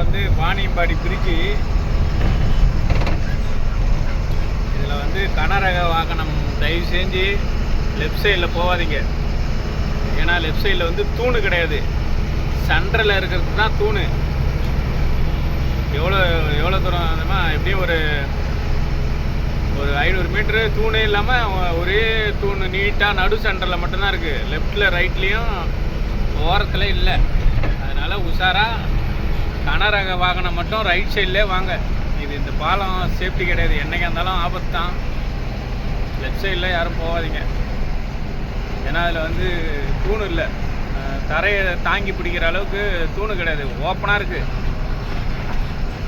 வந்து வாணியம்பாடி பிரிட்ஜு இதில் வந்து கனரக வாகனம் தயவு செஞ்சு லெஃப்ட் சைடில் போகாதீங்க. ஏன்னா லெஃப்ட் சைடில் வந்து தூணு கிடையாது. சென்டரில் இருக்கிறது தான் தூணு. எவ்வளோ எவ்வளோ தூரம் எப்படியும் ஒரு ஒரு ஐநூறு மீட்ரு தூணே இல்லாமல் ஒரே தூண் நீட்டாக நடு சென்டரில் மட்டும்தான் இருக்குது லெஃப்டில் ரைட்லேயும் ஓரத்தில் இல்லை. அதனால் உஷாராக கனரக வாகனம் மட்டும் ரைட் சைட்லேயே வாங்க. இது இந்த பாலம் சேஃப்டி கிடையாது. என்றைக்கு இருந்தாலும் ஆபத்து தான் லெஃப்ட் சைடில் யாரும் போகாதீங்க. ஏன்னா அதில் வந்து தூணு இல்லை. தரையை தாங்கி பிடிக்கிற அளவுக்கு தூணு கிடையாது. ஓப்பனாக இருக்குது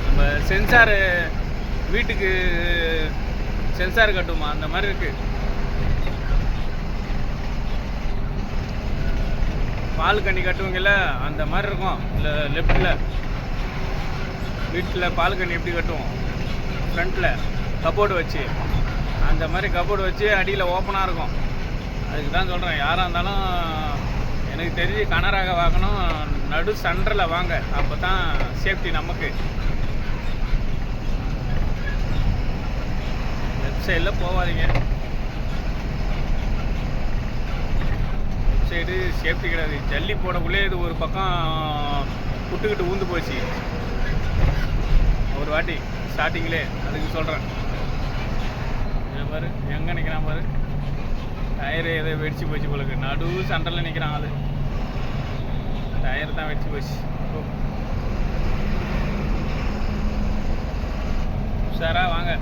நம்ம சென்சாரு வீட்டுக்கு சென்சார் கட்டுமா? அந்த மாதிரி இருக்குது பால் கண்ணி கட்டுவீங்கல்ல அந்த மாதிரி இருக்கும். இல்லை லெஃப்டில் வீட்டில் பால் கண்ணி எப்படி கட்டுவோம்? ஃப்ரண்ட்டில் கப்போர்டு வச்சு. அந்த மாதிரி கப்போர்டு வச்சு அடியில் ஓப்பனாக இருக்கும். அதுக்கு தான் சொல்கிறேன் யாராக இருந்தாலும் எனக்கு தெரிஞ்சு கனராக வாங்கணும் நடு சென்டரில் வாங்க. அப்போ தான் சேஃப்டி நமக்கு லெஃப்ட் சைடில் போகாதீங்க லெஃப்ட் சைடு சேஃப்டி கிடையாது. ஜல்லி போடக்குள்ளே இது ஒரு பக்கம் புட்டுக்கிட்டு ஊந்து போச்சு. வாட்டி ஸ்டார்டிங்லே அதுக்கு சொல்கிறேன் பாரு எங்கே நிற்கிறான் பாரு. டயரு எதோ வெடிச்சு போச்சு போலுக்கு நடு சண்டரில் நிற்கிறான் அது டயர் தான் வெடிச்சு போச்சு. உஷாரா வாங்க.